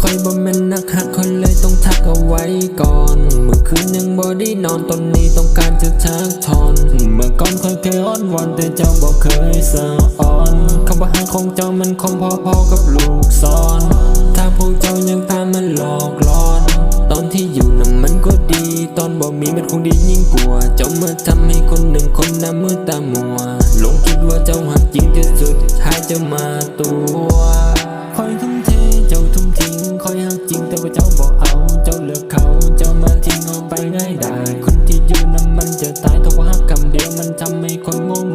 คอยบ่แม่นนักหักคนเลยต้องทักเอาไว้ก่อน เมื่อคืนยังบ่ได้นอนตอนนี้ต้องการจะชักทอน เมื่อก่อนคอยเคยอ้อนวอนแต่เจ้าบ่เคยสะอ่อนคำว่าหักของเจ้ามันคงพอๆกับลูกศรถ้าพวกเจ้ายังตามมันหลอกหลอน ตอนที่อยู่นั้นมันก็ดี ตอนบ่มีมันคงดียิ่งกว่าเจ้าเมาทำให้คนหนึ่งคนหน้ามืดตามัวหลงคิดว่าเจ้าหักจริงที่สุดท้ายเจ้ามาตัวคอยทุ่ม เดียวมันทำให้คนโง่ง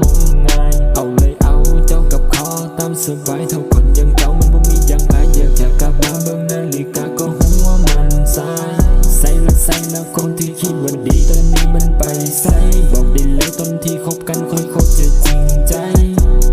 งายเอาเลยเอาเจ้ากับเขาตามสบายเท่าคนยังเจ้ามันบ่มีย่างไรอยากจะกลับมาเบิ่งนาฬิกาก็หัวมันสายใส่ละใส่ล้วคนที่คิดว่าดีตอนนี้มันไปใส่บอกได้เลยตอนที่คบกันค่อยคบจะจริงใจ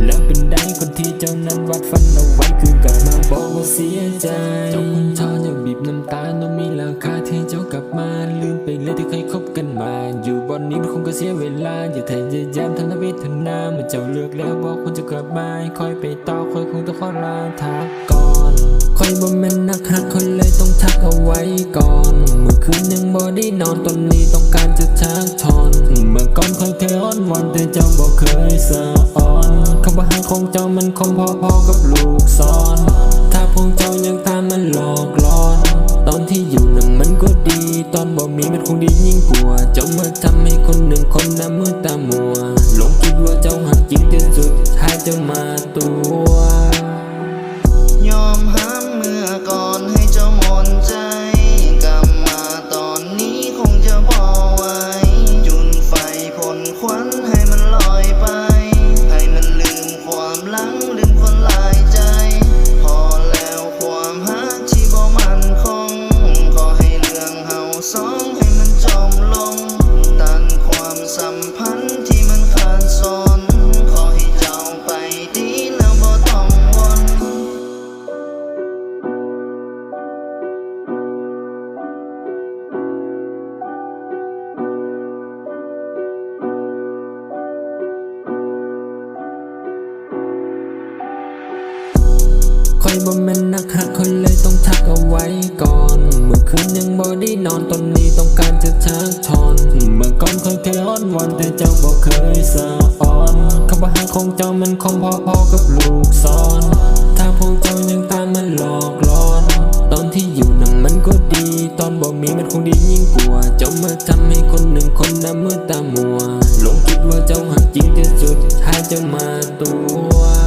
แล้วเป็นได้คนที่เจ้านั้นวัดฟันเอาไว้คือกลับมาบอกว่าเสียใจเจ้าคนชอบจะบีบน้ำตาโนมีราคาที่ เจ้ากลับมาลืมไปเลยที่เคยคบกันมา อยู่บอนนี้มันคงก็เสียเวลา อย่าทยายามทำให้เวทนาเมื่อเจ้าเลือกแล้วบอกคนจะกลับมาคอยไปต่อคอยคงต้องขอลาทักก่อนคอยบ่แม่นนักหักคนเลยต้องทักเอาไว้ก่อนเมื่อคืนยังบ่ได้นอนตอนนี้ต้องการจะชักทอนเมื่อก่อนคอยเคยอ้อนวอนแต่เจ้าบ่เคยสะอ่อนคำว่าหักของเจ้ามันคงพอๆกับลูกศรถ้าพวกเจ้ายังตามมันหลอกหลอน ตอนที่อยู่ ตอนบ่มีมันคงดียิ่งกว่า เจ้ามาทำให้คนหนึ่งคนน้ามืดตามัวหลงคิดว่าเจ้าหักจริงที่สุดท้ายเจ้ามาตัว ยอมห้ามเมื่อก่อนให้เจ้าหมนใจกลับมาตอนนี้คงจะพอไหวจุนไฟพ่นควันให้มันลอยไป ให้มันลืมความหลังลืม คอยบ่แม่นนักหักคนเลยต้องทักเอาไว้ก่อน เมื่อคืนยังบ่ได้นอนตอนนี้ต้องการจะชักทอนเมื่อก่อนคอยเคยอ้อนวอนแต่เจ้าบ่เคยสะอ่อนคำว่าหักของเจ้ามันคงพอๆกับลูกศรถ้าพวกเจ้ายังตามมันหลอกหลอน ตอนที่อยู่นั้นมันก็ดี ตอนบ่มีมันคงดียิ่งกว่าเจ้ามาทำให้คนหนึ่งคนหน้ามืดตามัวหลงคิดว่าเจ้าหักจริงที่สุดท้ายเจ้ามาตัว